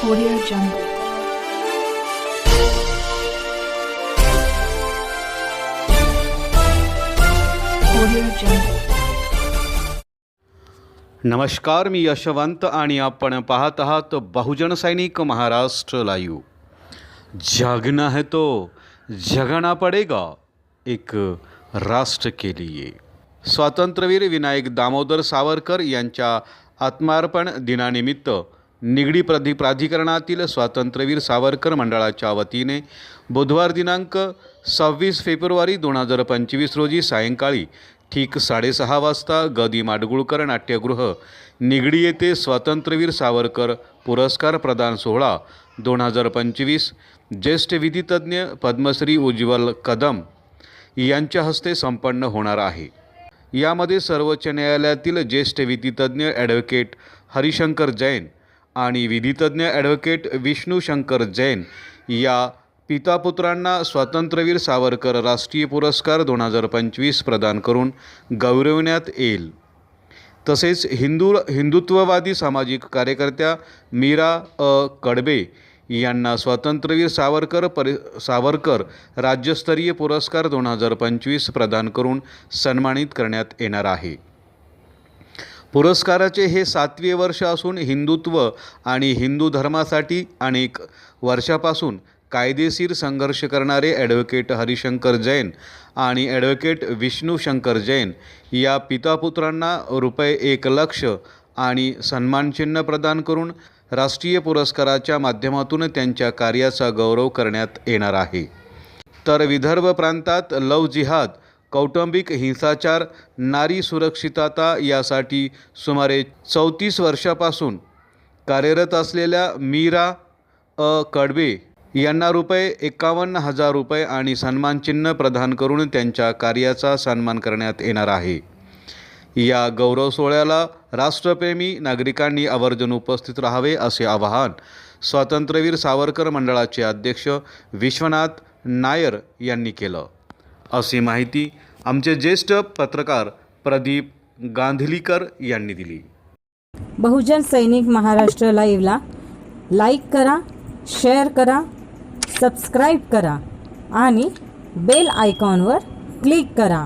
Audio Jungle. Audio Jungle. नमस्कार मी यशवंत आणि आपण पाहत आहात बहुजन सैनिक महाराष्ट्र लाईव्ह जगना है तो जगना पडेगा एक राष्ट्र के लिए स्वातंत्र्यवीर विनायक दामोदर सावरकर यांच्या आत्मार्पण दिनानिमित्त निगडी प्रधि प्राधिकरणातील स्वातंत्र्यवीर सावरकर मंडळाच्या वतीने बुधवार दिनांक सव्वीस फेब्रुवारी दोन हजार पंचवीस रोजी सायंकाळी ठीक साडेसहा वाजता गदी माडगुळकर नाट्यगृह निगडी येथे स्वातंत्र्यवीर सावरकर पुरस्कार प्रदान सोहळा दोन हजार पंचवीस ज्येष्ठ विधितज्ञ पद्मश्री उज्ज्वल कदम यांच्या हस्ते संपन्न होणार आहे. यामध्ये सर्वोच्च न्यायालयातील ज्येष्ठ विधितज्ञ ॲडव्होकेट हरिशंकर जैन आणि विधितज्ञ ॲडव्होकेट विष्णू शंकर जैन या पितापुत्रांना स्वातंत्र्यवीर सावरकर राष्ट्रीय पुरस्कार दोन हजार पंचवीस प्रदान करून गौरवण्यात येईल. तसेच हिंदू हिंदुत्ववादी सामाजिक कार्यकर्त्या मीरा अ कडबे यांना स्वातंत्र्यवीर सावरकर परि सावरकर राज्यस्तरीय पुरस्कार दोन हजार पंचवीस प्रदान करून सन्मानित करण्यात येणार आहे. पुरस्काराचे हे सातवे वर्ष असून हिंदुत्व आणि हिंदू धर्मासाठी अनेक वर्षापासून कायदेशीर संघर्ष करणारे ॲडव्होकेट हरिशंकर जैन आणि ॲडव्होकेट विष्णू शंकर जैन या पितापुत्रांना रुपये एक लक्ष आणि सन्मानचिन्ह प्रदान करून राष्ट्रीय पुरस्काराच्या माध्यमातून त्यांच्या कार्याचा गौरव करण्यात येणार आहे. तर विदर्भ प्रांतात लव जिहाद कौटुंबिक हिंसाचार नारी सुरक्षितता यासाठी सुमारे चौतीस वर्षापासून कार्यरत असलेल्या मीरा अ कडबे यांना रुपये एकावन्न हजार रुपये आणि सन्मानचिन्ह प्रदान करून त्यांच्या कार्याचा सन्मान करण्यात येणार आहे. या गौरव सोहळ्याला राष्ट्रप्रेमी नागरिकांनी आवर्जून उपस्थित राहावे असे आवाहन स्वातंत्र्यवीर सावरकर मंडळाचे अध्यक्ष विश्वनाथ नायर यांनी केलं. अशी माहिती आमचे ज्येष्ठ पत्रकार प्रदीप गांधलीकर यांनी दिली. बहुजन सैनिक महाराष्ट्र लाईव्हला लाईक करा शेअर करा सबस्क्राईब करा आणि बेल आयकॉनवर क्लिक करा.